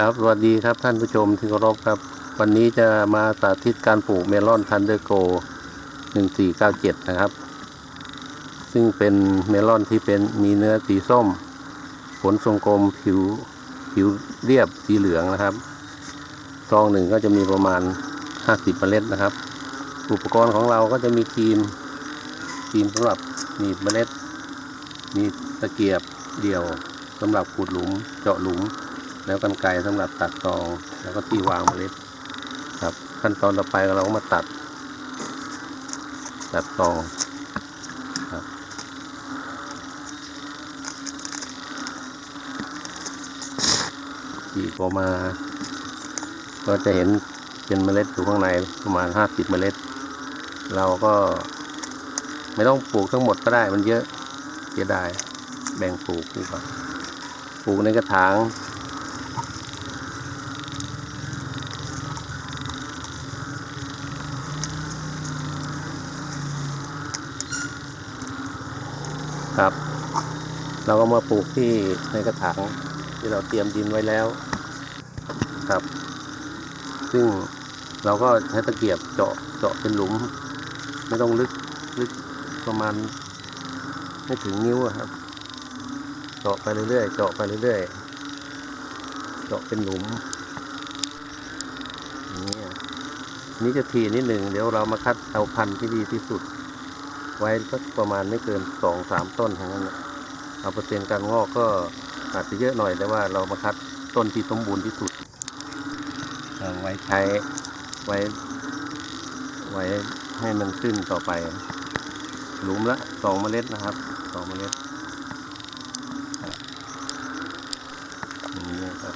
ครับสวัสดีครับท่านผู้ชมที่เคารพครับ วันนี้จะมาสาธิตการปลูกเมลอนทันเดอร์โก1497 นะครับ ซึ่งเป็นเมลอนที่เป็นมีเนื้อสีส้ม ผลทรงกลมผิวผิวเรียบสีเหลืองนะครับซองหนึ่งก็จะมีประมาณ 50เมล็ดนะครับ อุปกรณ์ของเราก็จะมีครีมครีมสำหรับหนีบเมล็ดมีตะเกียบเดี่ยวสำหรับขุดหลุมเจาะหลุม แล้วกันไกรสำหรับตัดซองแล้วก็ที่วางเมล็ดครับ ขั้นตอนต่อไปเราก็มาตัด ตัดซองครับฉีกออกมา ก็จะเห็นเป็นเมล็ดอยู่ข้างในประมาณห้าสิบเมล็ด เราก็ ไม่ต้องปลูกทั้งหมดก็ได้มันเยอะเสียดายแบ่งปลูกดีกว่าปลูกในกระถาง ครับ เราก็มาปลูกที่ในกระถางที่เราเตรียมดินไว้แล้วครับ ซึ่งเราก็ใช้ตะเกียบเจาะเจาะเป็นหลุม ไม่ต้องลึกลึกประมาณไม่ถึงนิ้วครับ เจาะไปเรื่อยๆเจาะไปเรื่อยๆเจาะเป็นหลุมอย่างนี้นี่จะทีนิดหนึ่งเดี๋ยวเรามาคัดเอาพันธุ์ที่ดีที่สุด ไว้สักประมาณไม่เกินสองสามต้นเท่านั้นนะเอาเปอร์เซ็นต์การงอกก็อาจจะเยอะหน่อยแต่ว่าเรามาคัดต้นที่สมบูรณ์ที่สุดเอาไว้ใช้ไว้ ไว้ให้มันขึ้นต่อไป หลุมละสองเมล็ดนะครับสองเมล็ดครับอย่างนี้ครับ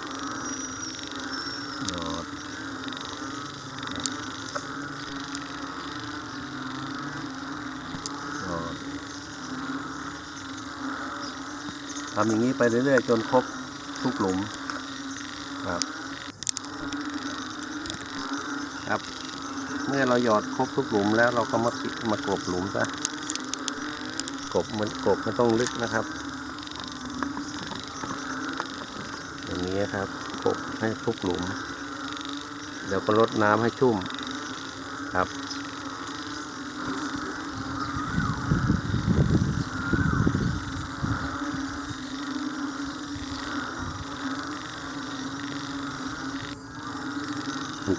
หยอดหยอดทำอย่างนี้ไปเรื่อยๆ จนครบทุกหลุมครับครับ เมื่อเราหยอดครบทุกหลุมแล้วเราก็มาปิดมากบหลุมซะกบมันกบไม่ต้องลึกนะครับอย่างนี้ครับกบให้ทุกหลุม เดี๋ยวก็ลดน้ำให้ชุ่มครับ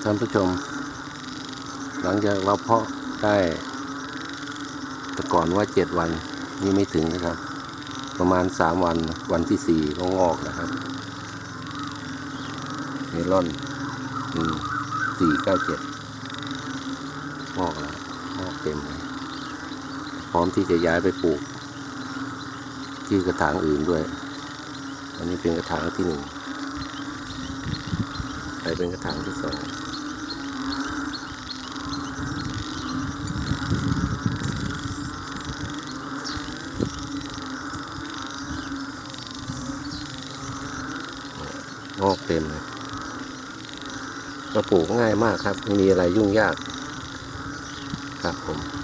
ท่านผู้ชม หลังจากเราเพาะได้แต่ก่อนว่าเจ็ดวันนี่ไม่ถึงนะครับ ประมาณสามวันวันที่สี่ก็งอกนะครับเมลอนสี่เก้าเจ็ดงอกแล้วงอกเต็มเลยพร้อมที่จะย้ายไปปลูก ที่กระถางอื่นด้วย อันนี้เป็นกระถางที่หนึ่ง ไปเป็นกระถางที่สองงอกเต็มเลยก็ปลูกง่ายมากครับ ไม่มีอะไรยุ่งยาก ครับผม